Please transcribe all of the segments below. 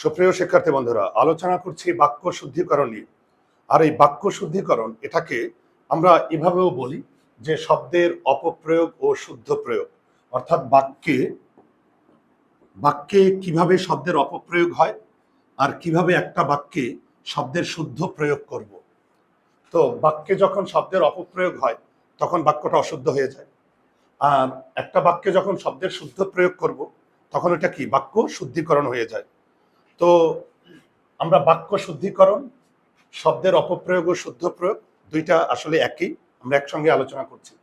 সুপ্রিয় শিক্ষার্থী বন্ধুরা, আলোচনা করছি বাক্য শুদ্ধিকরণ নিয়ে। আর এই বাক্য শুদ্ধিকরণ, এটাকে আমরা এভাবেও বলি যে শব্দের অপপ্রয়োগ ও শুদ্ধ প্রয়োগ। অর্থাৎ বাক্যে বাক্যে কীভাবে শব্দের অপপ্রয়োগ হয় আর কীভাবে একটা বাক্যে শব্দের শুদ্ধ প্রয়োগ করব। তো বাক্যে যখন শব্দের অপপ্রয়োগ হয়, তখন বাক্যটা অশুদ্ধ হয়ে যায়। আর একটা বাক্যে যখন শব্দের শুদ্ধ প্রয়োগ করব, তখন এটা কি? বাক্য শুদ্ধিকরণ হয়ে যায়। তো আমরা বাক্য শুদ্ধিকরণ, শব্দের অপপ্রয়োগ ও শুদ্ধ প্রয়োগ দুইটা আসলে একই, আমরা একসঙ্গে আলোচনা করছি।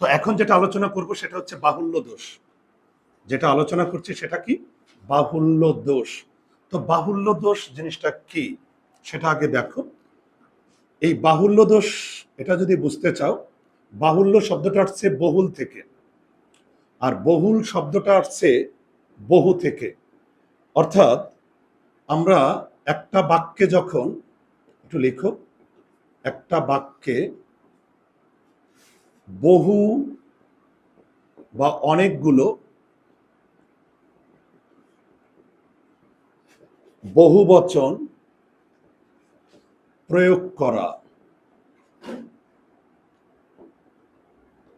তো এখন যেটা আলোচনা করব সেটা হচ্ছে বাহুল্য দোষ। যেটা আলোচনা করছি সেটা কি? বাহুল্য দোষ। তো বাহুল্য দোষ জিনিসটা কি? সেটা আগে দেখো। এই বাহুল্য দোষ, এটা যদি বুঝতে চাও, বাহুল্য শব্দটা আসছে বহুল থেকে। আর বহুল শব্দটা আসছে বহু থেকে। অর্থাৎ আমরা একটা বাক্যে যখন, একটু লিখো, একটা বাক্যে বহু বা অনেকগুলো বহু বচন প্রয়োগ করা।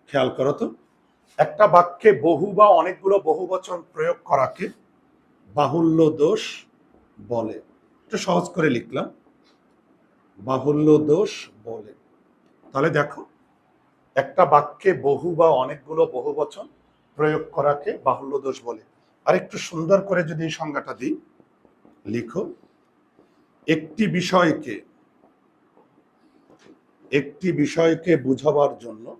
খেয়াল করো তো, একটা বাক্যে বহু বা অনেকগুলো বহু বচন প্রয়োগ করাকে বাহুল্য দোষ বলে। একটু সহজ করে লিখলাম। বাহুল্য দোষ বলে। তাহলে দেখো, একটা বাক্যে বহু বা অনেকগুলো বহু বচন প্রয়োগ করাকে বাহুল্য দোষ বলে। আর একটু সুন্দর করে যদি এই সংজ্ঞাটা দিই, লিখো। একটি বিষয়কে একটি বিষয়কে বুঝাবার জন্য,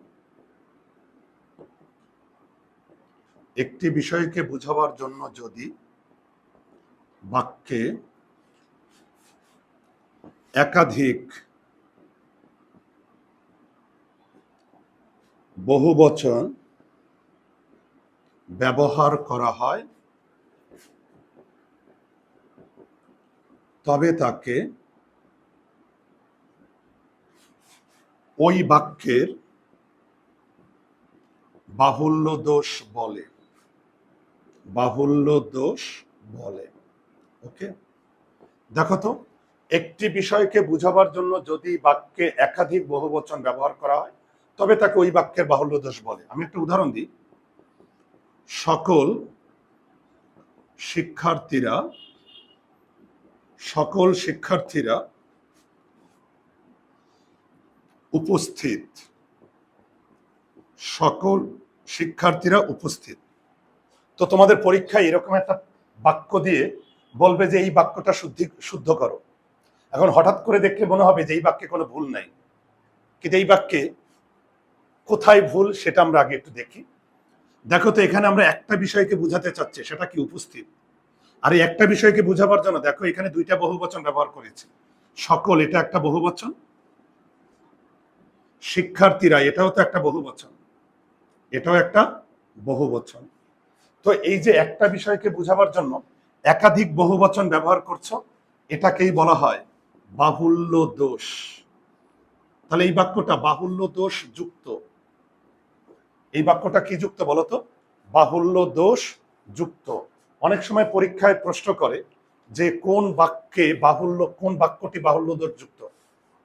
একটি বিষয়কে বুঝাবার জন্য যদি বাক্যে একাধিক বহুবচন ব্যবহার করা হয়, তবে তাকে ওই বাক্যের বাহুল্য দোষ বলে। বাহুল্য দোষ বলে। ওকে? দেখো তো, একটি বিষয়কে বুঝাবার জন্য যদি বাক্যে একাধিক বহুবচন ব্যবহার করা হয়, তবে তাকে ওই বাক্যের বাহুল্য দোষ বলে। আমি একটা উদাহরণ দিই। সকল শিক্ষার্থীরা সকল শিক্ষার্থীরা উপস্থিত, সকল শিক্ষার্থীরা উপস্থিত। তো তোমাদের পরীক্ষায় এরকম একটা বাক্য দিয়ে বলবে যে এই বাক্যটা শুদ্ধি, শুদ্ধ করো। এখন হঠাৎ করে দেখলে মনে হবে যে এই বাক্যে কোনো ভুল নাই। কিন্তু এই বাক্যে কোথায় ভুল সেটা আমরা আগে একটু দেখি। দেখো তো, এখানে আমরা একটা বিষয়কে বুঝাতে চাচ্ছি, সেটা কি উপস্থিত? আর এই একটা বিষয়কে বুঝাবার জন্য, দেখো, এখানে দুইটা বহুবচন ব্যবহার করেছি। সকল, এটা একটা বহুবচন। শিক্ষার্থীরা, এটাও তো একটা বহুবচন। এটাও একটা বহুবচন। তো এই যে একটা বিষয়কে বুঝাবার জন্য একাধিক বহুবচন ব্যবহার করছ, এটাকেই বলা হয় বাহুল্য দোষ। তাহলে এই বাক্যটা বাহুল্য দোষ যুক্ত। এই বাক্যটা কি যুক্ত বলতো বাহুল্য দোষ যুক্ত। অনেক সময় পরীক্ষায় প্রশ্ন করে যে কোন বাক্যে বাহুল্য, কোন বাক্যটি বাহুল্য দোষ যুক্ত?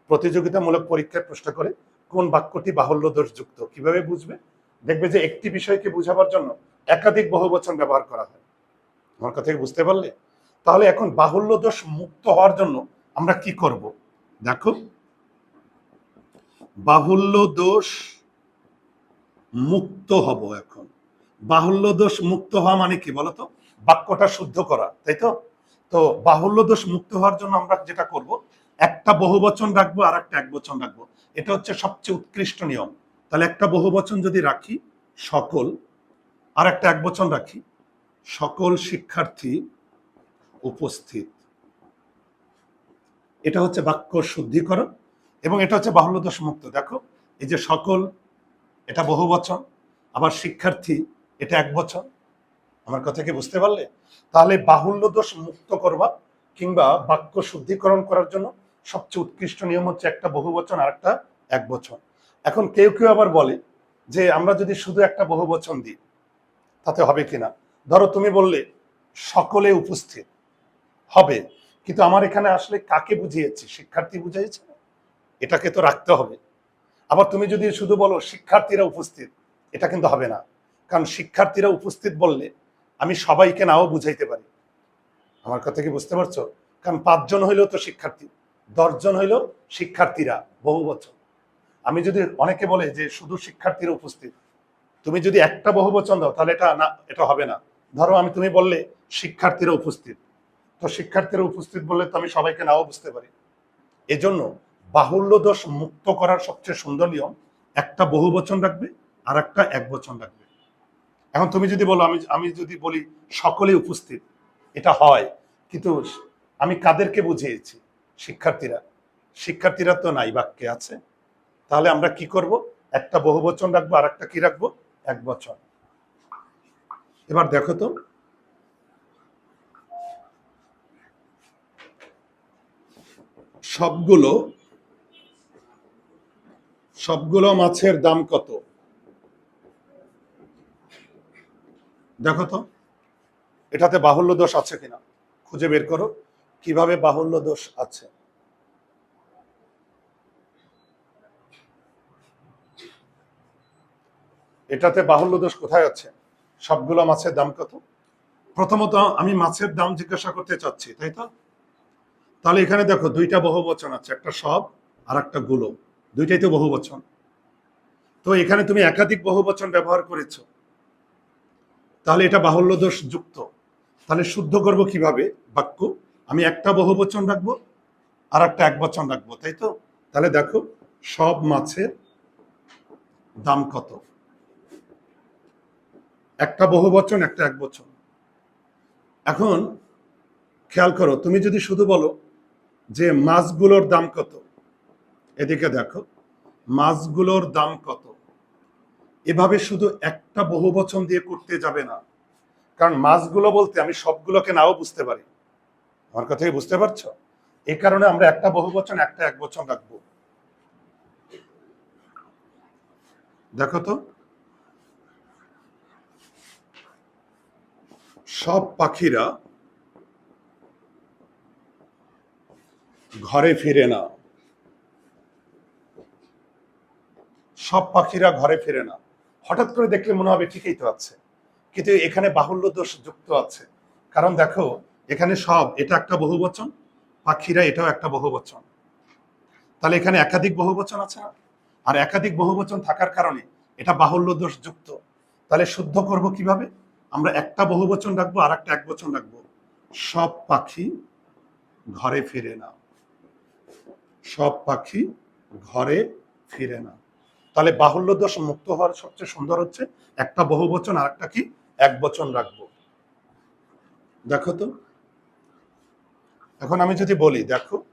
প্রতিযোগিতামূলক পরীক্ষায় প্রশ্ন করে কোন বাক্যটি বাহুল্য দোষ যুক্ত। কীভাবে বুঝবে? দেখবে যে একটি বিষয়কে বুঝাবার জন্য একাধিক বহুবচন ব্যবহার করা হয়। আমার কথা বুঝতে পারলে? তাহলে এখন বাহুল্য দোষ মুক্ত হওয়ার জন্য আমরা কি করব? দেখো। বাহুল্য দোষ মুক্ত হব এখন। বাহুল্য দোষ মুক্ত হওয়া মানে কি বলতো? বাক্যটা শুদ্ধ করা, তাই তো? তো বাহুল্য দোষ মুক্ত হওয়ার জন্য আমরা যেটা করব, একটা বহুবচন রাখব আর একটা এক বচন রাখব। এটা হচ্ছে সবচেয়ে উৎকৃষ্ট নিয়ম। তাহলে একটা বহুবচন যদি রাখি, সকল, আর একটা এক বচন রাখি সকল শিক্ষার্থী উপস্থিত। এটা হচ্ছে বাক্য শুদ্ধিকরণ এবং এটা হচ্ছে বাহুল্য দোষ মুক্ত দেখো, এই যে সকল, এটা বহু বচন, আবার শিক্ষার্থী, এটা এক বচন। আমার কথা কি বুঝতে পারলে? তাহলে বাহুল্য দোষ মুক্ত করবা কিংবা বাক্য শুদ্ধিকরণ করার জন্য সবচেয়ে উৎকৃষ্ট নিয়ম হচ্ছে একটা বহু বচন আর একটা এক বচন। এখন কেউ কেউ আবার বলে যে আমরা যদি শুধু একটা বহু বচন দিই, তাতে হবে কিনা? ধরো তুমি বললে, সকলে উপস্থিত হবে, কিন্তু আমার এখানে আসলে কাকে বুঝিয়েছি? শিক্ষার্থী বুঝিয়েছে? এটাকে তো রাখতে হবে। আবার তুমি যদি শুধু বলো শিক্ষার্থীরা উপস্থিত, এটা কিন্তু হবে না। কারণ শিক্ষার্থীরা উপস্থিত বললে আমি সবাইকে নাও বুঝাইতে পারি। আমার কথা কি বুঝতে পারছ? কারণ পাঁচজন হইলেও তো শিক্ষার্থী, দশজন হইলেও শিক্ষার্থীরা বহু বছর। আমি যদি অনেকে বলে যে শুধু শিক্ষার্থীরা উপস্থিত, তুমি যদি একটা বহু বচন দাও, তাহলে এটা না, এটা হবে না। ধরো আমি তুমি বললে শিক্ষার্থীরা উপস্থিত। তো শিক্ষার্থীরা উপস্থিত বললে তো আমি সবাইকে নাও বুঝতে পারি। এজন্য বাহুল্য দোষ মুক্ত করার সবচেয়ে সুন্দর নিয়ম, একটা বহু বচন রাখবে আর একটা এক বচন রাখবে। এখন তুমি যদি বলো, আমি আমি যদি বলি সকলে উপস্থিত, এটা হয়, কিন্তু আমি কাদেরকে বুঝিয়েছি? শিক্ষার্থীরা। শিক্ষার্থীরা তো নাই বাক্যে আছে। তাহলে আমরা কি করব? একটা বহু বচন রাখব আর একটা কি রাখব? এক বচন। এবার দেখো তো। সবগুলো সবগুলো মাছের দাম কত? দেখো তো, এটাতে বাহুল্য দোষ আছে কিনা? খুঁজে বের করো, কীভাবে বাহুল্য দোষ আছে? এটাতে বাহুল্য দোষ কোথায় আছে? সবগুলো মাছের দাম কত? প্রথমত আমি মাছের দাম জিজ্ঞাসা করতে চাচ্ছি, তাই তো? তাহলে এখানে দেখো দুইটা বহু বচন আছে, একটা সব আর একটা গুলো। দুইটাই তো বহু বচন তো এখানে তুমি একাধিক বহু বচন ব্যবহার করেছ। তাহলে এটা বাহুল্য দোষ যুক্ত। তাহলে শুদ্ধ করব কীভাবে? বাক্য, আমি একটা বহু বচন রাখব আর একটা এক বচন রাখব, তাই তো? তাহলে দেখো সব মাছের দাম কত? একটা বহু বচন, একটা এক বচন। এখন খেয়াল করো, তুমি যদি শুধু বলো যে মাছগুলোর দাম কত, এদিকে দেখো, মাছগুলোর দাম কত। এভাবে শুধু একটা বহু বচন দিয়ে করতে যাবে না। কারণ মাছগুলো বলতে আমি সবগুলোকে নাও বুঝতে পারি। আমার কথা কি বুঝতে পারছ? এই কারণে আমরা একটা বহু বচন, একটা এক বচন রাখব। দেখো তো সব পাখিরা ঘরে ফিরে না। সব পাখিরা ঘরে ফিরে না। হঠাৎ করে দেখলে মনে হবে ঠিকই তো আছে। কিন্তু এখানে বাহুল্য দোষ যুক্ত আছে। কারণ দেখো, এখানে সব, এটা একটা বহু বচন পাখিরা এটাও একটা বহু বচন তাহলে এখানে একাধিক বহু বচন আছে না? আর একাধিক বহু বচন থাকার কারণে এটা বাহুল্য দোষ যুক্ত। তাহলে শুদ্ধ করব কীভাবে? আমরা একটা বহু বচন রাখব আর একটা এক বচন রাখব। সব পাখি ঘরে ফিরে না। সব পাখি ঘরে ফিরে না। তাহলে বাহুল্য দোষ মুক্ত হওয়ার সবচেয়ে সুন্দর হচ্ছে একটা বহু বচন আর একটা কি? এক বচন রাখব। দেখো তো। এখন আমি যদি বলি, দেখো।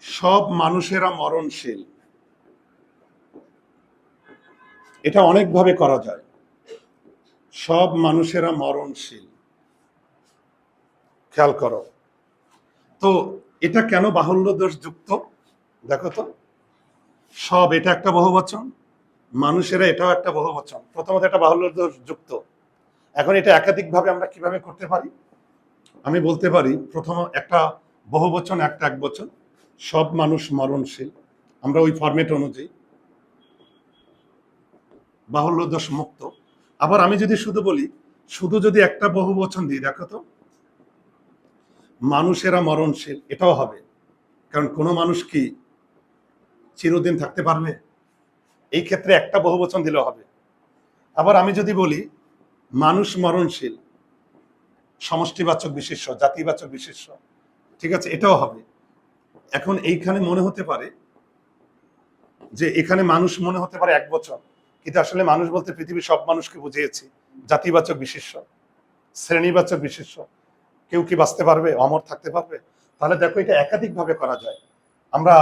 সব মানুষেরা মরণশীল। এটা অনেকভাবে করা যায়। সব মানুষেরা মরণশীল। খেয়াল করো। তো এটা কেন বাহুল্য দোষ যুক্ত? দেখো তো। সব এটা একটা বহুবচন, মানুষেরা এটাও একটা বহুবচন। প্রথমত এটা বাহুল্য দোষ যুক্ত। এখন এটা একাধিকভাবে আমরা কীভাবে করতে পারি? আমি বলতে পারি, প্রথম একটা বহুবচন, একটা এক বচন সব মানুষ মরণশীল। আমরা ওই ফরম্যাট অনুযায়ী বাহুল্য দোষ মুক্ত। আবার আমি যদি শুধু বলি, শুধু যদি একটা বহু বচন দিই দেখো তো, মানুষেরা মরণশীল, এটাও হবে। কারণ কোনো মানুষ কি চিরদিন থাকতে পারবে? এই ক্ষেত্রে একটা বহু বচন দিলেও হবে। আবার আমি যদি বলি, মানুষ মরণশীল, সমষ্টিবাচক বিশেষ্য, জাতিবাচক বিশেষ্য, ঠিক আছে, এটাও হবে। এখন এইখানে মনে হতে পারে যে এখানে মানুষ মনে হতে পারে এক বছর কিন্তু আসলে মানুষ বলতে পৃথিবীর সব মানুষকে বুঝিয়েছি। জাতিবাচক বিশেষ্য, শ্রেণীবাচক বিশেষ্য। কেউ কি বাঁচতে পারবে? অমর থাকতে পারবে? তাহলে দেখো এটা একাধিকভাবে করা যায়। আমরা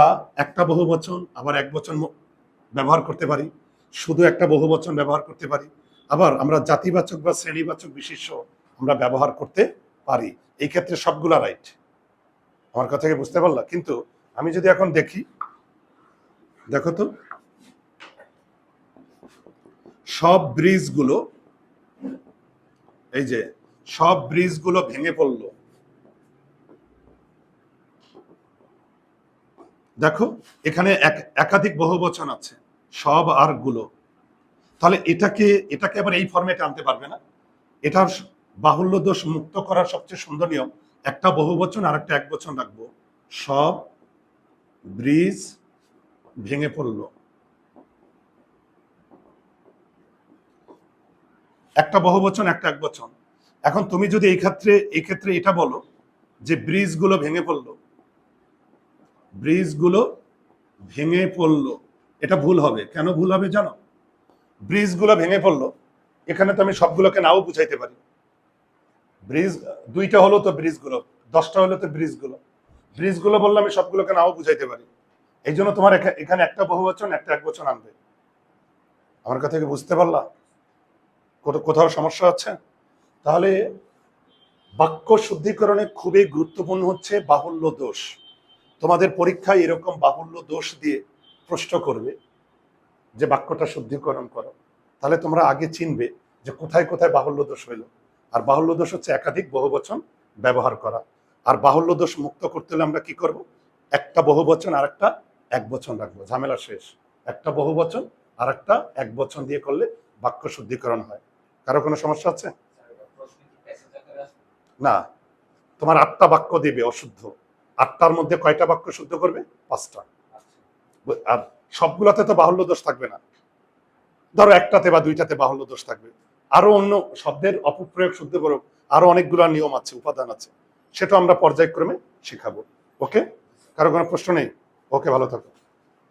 একটা বহু বচন, আবার এক বচন ব্যবহার করতে পারি। শুধু একটা বহু বচন ব্যবহার করতে পারি। আবার আমরা জাতিবাচক বা শ্রেণীবাচক বিশেষ্য আমরা ব্যবহার করতে পারি। এই ক্ষেত্রে সবগুলা রাইট আমার কথা বুঝতে পারলা? কিন্তু আমি যদি এখন দেখি, দেখো তো। সব ব্রিজগুলো, এই যে সব ব্রিজগুলো ভেঙে পড়ল। দেখো, এখানে এক, একাধিক বহুবচন আছে, সব আরগুলো তাহলে এটাকে এটাকে আবার এই ফরম্যাটে আনতে পারবে না? এটা বাহুল্য দোষ মুক্ত করার সবচেয়ে সুন্দর নিয়ম, একটা বহুবচন আর একটা এক বচন রাখব। সব ব্রিজ ভেঙে পড়ল। একটা বহুবচন, একটা এক বচন এখন তুমি যদি এই ক্ষেত্রে এই ক্ষেত্রে এটা বলো যে ব্রিজগুলো ভেঙে পড়ল। ব্রিজগুলো ভেঙে পড়ল। এটা ভুল হবে। কেন ভুল হবে জানো? ব্রিজগুলো ভেঙে পড়ল। এখানে তো আমি সবগুলোকে নাও বুঝাইতে পারি। ব্রিজ, দুইটা হলো তো ব্রিজগুলো, দশটা হলো তো ব্রিজগুলো। ব্রিজগুলো বললে আমি সবগুলোকে নাও বুঝাইতে পারি। এই জন্য তোমার এখা- এখানে একটা বহুবচন, একটা এক বচন আনবে। আমার কথা কি বুঝতে পারলা? কোথাও সমস্যা হচ্ছে? তাহলে বাক্য শুদ্ধিকরণে খুবই গুরুত্বপূর্ণ হচ্ছে বাহুল্য দোষ। তোমাদের পরীক্ষায় এরকম বাহুল্য দোষ দিয়ে প্রশ্ন করবে যে বাক্যটা শুদ্ধিকরণ করো। তাহলে তোমরা আগে চিনবে যে কোথায় কোথায় বাহুল্য দোষ হইল। আর বাহুল্য দোষ হচ্ছে একাধিক বহুবচন ব্যবহার করা। আর বাহুল্য দোষ মুক্ত করতে হলে আমরা কি করব? একটা বহুবচন আর একটা এক বচন রাখব। ঝামেলা শেষ। একটা বহুবচন আর একটা এক বচন দিয়ে করলে বাক্য শুদ্ধিকরণ হয়। কারও কোনো সমস্যা আছে? না। তোমার আটটা বাক্য দিবে অশুদ্ধ। আটটার মধ্যে কয়টা বাক্য শুদ্ধ করবে? পাঁচটা। আর সবগুলোতে তো বাহুল্য দোষ থাকবে না। ধরো একটাতে বা দুইটাতে বাহুল্য দোষ থাকবে। আরও অন্য শব্দের অপপ্রয়োগ শুদ্ধ করো আরও অনেকগুলো নিয়ম আছে, উপাদান আছে। সেটা আমরা পর্যায়ক্রমে শেখাবো। ওকে? কারও কোনো প্রশ্ন নেই? ওকে, ভালো থাকো।